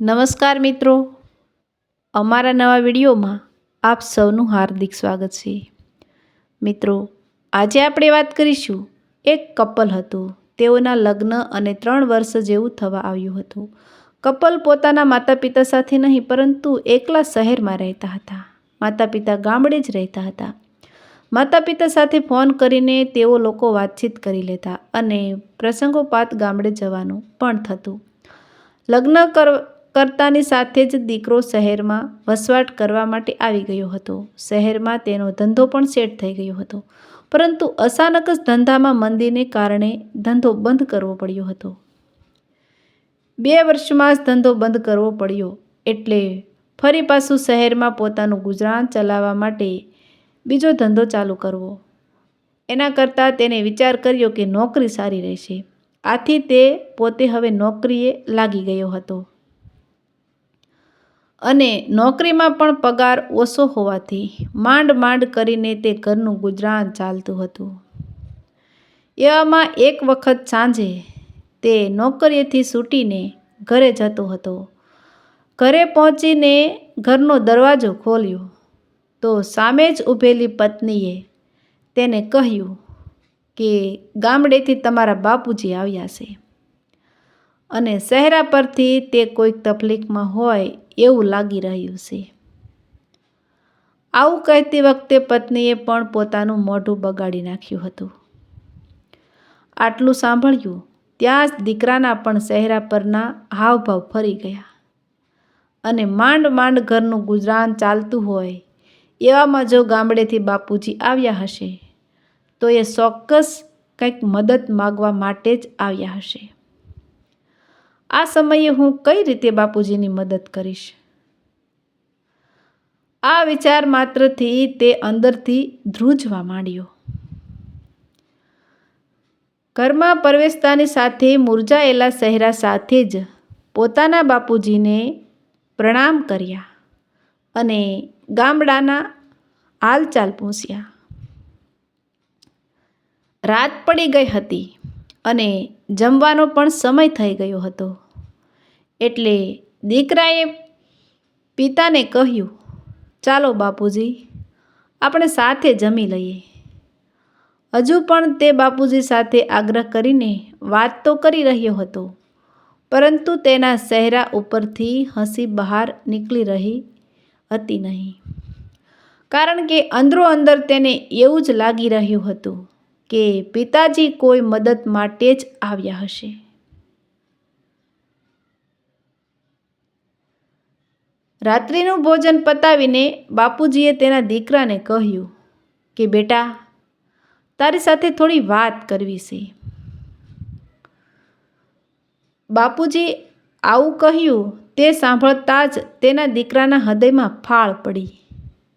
નમસ્કાર મિત્રો. અમારા નવા વિડીયોમાં આપ સૌનું હાર્દિક સ્વાગત છે. મિત્રો, આજે આપણે વાત કરીશું એક કપલ હતું. તેઓના લગ્ન અને ત્રણ વર્ષ જેવું થવા આવ્યું હતું. કપલ પોતાના માતા પિતા સાથે નહીં, પરંતુ એકલા શહેરમાં રહેતા હતા. માતા પિતા ગામડે જ રહેતા હતા. માતા પિતા સાથે ફોન કરીને તેઓ લોકો વાતચીત કરી લેતા અને પ્રસંગોપાત ગામડે જવાનું પણ થતું. લગ્ન કર કરતાની સાથે જ દીકરો શહેરમાં વસવાટ કરવા માટે આવી ગયો હતો. શહેરમાં તેનો ધંધો પણ સેટ થઈ ગયો હતો. પરંતુ અચાનક જ ધંધામાં મંદીને કારણે ધંધો બંધ કરવો પડ્યો હતો. બે વર્ષમાં જ ધંધો બંધ કરવો પડ્યો એટલે ફરી પાછું શહેરમાં પોતાનું ગુજરાન ચલાવવા માટે બીજો ધંધો ચાલુ કરવો. એના કરતાં તેને વિચાર કર્યો કે નોકરી સારી રહેશે. આથી તે પોતે હવે નોકરીએ લાગી ગયો હતો. અને નોકરીમાં પણ પગાર ઓછો હોવાથી માંડ માંડ કરીને તે ઘરનું ગુજરાન ચાલતું હતું. એવામાં એક વખત સાંજે તે નોકરીએથી છૂટીને ઘરે જતો હતો. ઘરે પહોંચીને ઘરનો દરવાજો ખોલ્યો તો સામે જ ઊભેલી પત્નીએ તેને કહ્યું કે ગામડેથી તમારા બાપુજી આવ્યા છે અને શહેરા પરથી તે કોઈક તકલીફમાં હોય એવું લાગી રહ્યું છે. આવું કહેતી વખતે પત્નીએ પણ પોતાનું મોઢું બગાડી નાખ્યું હતું. આટલું સાંભળ્યું ત્યાં જ દીકરાના પણ ચહેરા પરના હાવભાવ ફરી ગયા. અને માંડ માંડ ઘરનું ગુજરાન ચાલતું હોય એવામાં જો ગામડેથી બાપુજી આવ્યા હશે, તો એ ચોક્કસ કંઈક મદદ માગવા માટે જ આવ્યા હશે. આ સમયે હું કઈ રીતે બાપુજીની મદદ કરીશ? આ વિચાર માત્રથી તે અંદરથી ધ્રુજવા માંડ્યો. ઘરમાં પ્રવેશતાની સાથે મુરઝાયેલા ચહેરા સાથે જ પોતાના બાપુજીને પ્રણામ કર્યા અને ગામડાના હાલચાલ પૂછ્યા. રાત પડી ગઈ હતી અને જમવાનો પણ સમય થઈ ગયો હતો. એટલે દીકરાએ પિતાને કહ્યું, ચાલો બાપુજી, આપણે સાથે જમી લઈએ. હજુ પણ તે બાપુજી સાથે આગ્રહ કરીને વાત તો કરી રહ્યો હતો, પરંતુ તેના ચહેરા ઉપરથી હસી બહાર નીકળી રહી હતી નહીં. કારણ કે અંદરો અંદર તેને એવું જ લાગી રહ્યું હતું કે પિતાજી કોઈ મદદ માટે જ આવ્યા હશે. રાત્રિનું ભોજન પતાવીને બાપુજીએ તેના દીકરાને કહ્યું કે, બેટા, તારી સાથે થોડી વાત કરવી છે. બાપુજી આવું કહ્યું, તે સાંભળતા જ તેના દીકરાના હૃદયમાં ફાળ પડી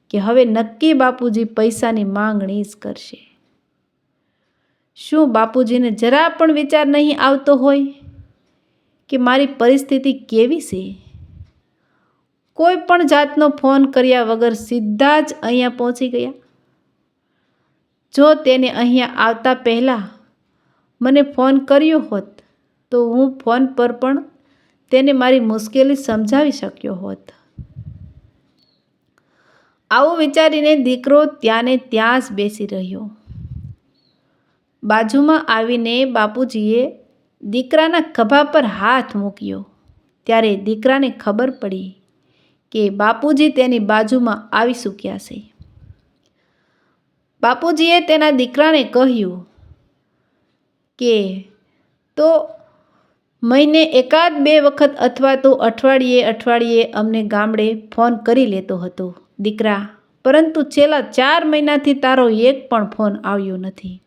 કે હવે નક્કી બાપુજી પૈસાની માંગણી જ કરશે. શું બાપુજીને જરા પણ વિચાર નહીં આવતો હોય કે મારી પરિસ્થિતિ કેવી છે? કોઈ પણ જાતનો ફોન કર્યા વગર સીધા જ અહીંયા પહોંચી ગયા. જો તેને અહીંયા આવતા પહેલાં મને ફોન કર્યો હોત, તો હું ફોન પર પણ તેને મારી મુશ્કેલી સમજાવી શક્યો હોત. આવું વિચારીને દીકરો ત્યાંને ત્યાં જ બેસી રહ્યો. બાજુમાં આવીને બાપુજીએ દીકરાના ખભા પર હાથ મૂક્યો. ત્યારે દીકરાને ખબર પડી કે બાપુજી તેની બાજુમાં આવી ચૂક્યા છે. બાપુજીએ તેના દીકરાને કહ્યું કે, તો મહિને એકાદ બે વખત અથવા તો અઠવાડિયે અઠવાડિયે અમને ગામડે ફોન કરી લેતો હતો, દીકરા. પરંતુ છેલ્લા ચાર મહિનાથી તારો એક પણ ફોન આવ્યો નથી.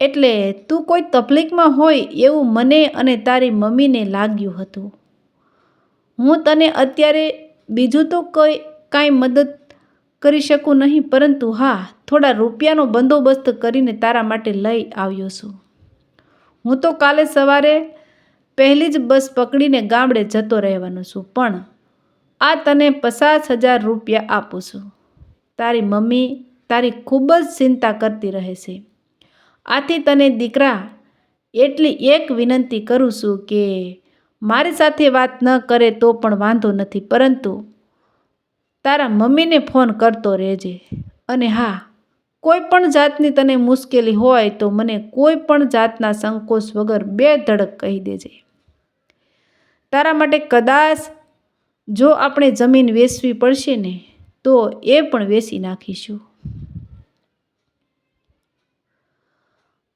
એટલે તું કોઈ તકલીફમાં હોય એવું મને અને તારી મમ્મીને લાગ્યું હતું. હું તને અત્યારે બીજું તો કોઈ કાંઈ મદદ કરી શકું નહીં, પરંતુ હા, થોડા રૂપિયાનો બંદોબસ્ત કરીને તારા માટે લઈ આવ્યો છું. હું તો કાલે સવારે પહેલી જ બસ પકડીને ગામડે જતો રહેવાનો છું, પણ આ તને પચાસ હજાર રૂપિયા આપું છું. તારી મમ્મી તારી ખૂબ જ ચિંતા કરતી રહે છે. આથી તને દીકરા, એટલી એક વિનંતી કરું છું કે મારી સાથે વાત ન કરે તો પણ વાંધો નથી, પરંતુ તારા મમ્મીને ફોન કરતો રહેજે. અને હા, કોઈ પણ જાતની તને મુશ્કેલી હોય તો મને કોઈ પણ જાતના સંકોચ વગર બે ધડક કહી દેજે. તારા માટે કદાચ જો આપણે જમીન વેચવી પડશે ને, તો એ પણ વેચી નાખીશું.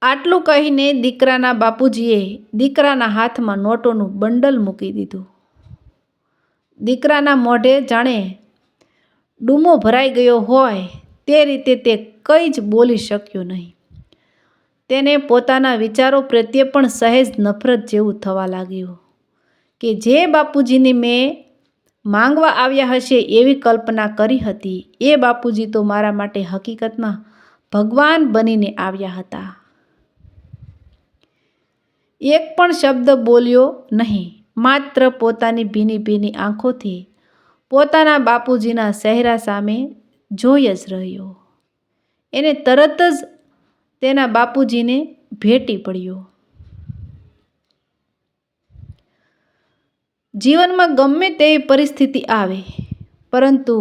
આટલું કહીને દીકરાના બાપુજીએ દીકરાના હાથમાં નોટોનું બંડલ મૂકી દીધું. દીકરાના મોઢે જાણે ડૂમો ભરાઈ ગયો હોય તે રીતે તે કંઈ જ બોલી શક્યો નહીં. તેને પોતાના વિચારો પ્રત્યે પણ સહેજ નફરત જેવું થવા લાગ્યું કે જે બાપુજીને મેં માંગવા આવ્યા હશે એવી કલ્પના કરી હતી, એ બાપુજી તો મારા માટે હકીકતમાં ભગવાન બનીને આવ્યા હતા. એક પણ શબ્દ બોલ્યો નહીં, માત્ર પોતાની ભીની ભીની આંખોથી પોતાના બાપુજીના ચહેરા સામે જોઈ જ રહ્યો. એને તરત જ તેના બાપુજીને ભેટી પડ્યો. જીવનમાં ગમે તેવી પરિસ્થિતિ આવે, પરંતુ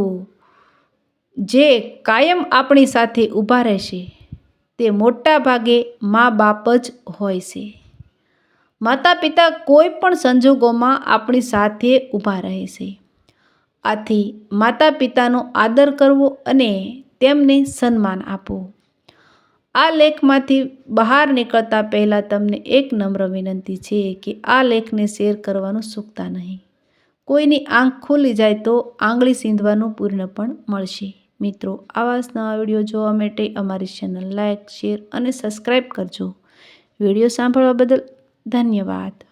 જે કાયમ આપણી સાથે ઊભા રહેશે, તે મોટા ભાગે મા બાપ જ હોય છે. માતા પિતા કોઈ પણ સંજોગોમાં આપણી સાથે ઊભા રહે છે. આથી માતા પિતાનો આદર કરવો અને તેમને સન્માન આપવું. આ લેખમાંથી બહાર નીકળતા પહેલાં તમને એક નમ્ર વિનંતી છે કે આ લેખને શેર કરવાનું ચૂકતા નહીં. કોઈની આંખ ખુલી જાય તો આંગળી સીંધવાનું પૂર્ણ પણ મળશે. મિત્રો, આવા જ નવા વીડિયો જોવા માટે અમારી ચેનલ લાઇક શેર અને સબસ્ક્રાઈબ કરજો. વીડિયો સાંભળવા બદલ ધન્યવાદ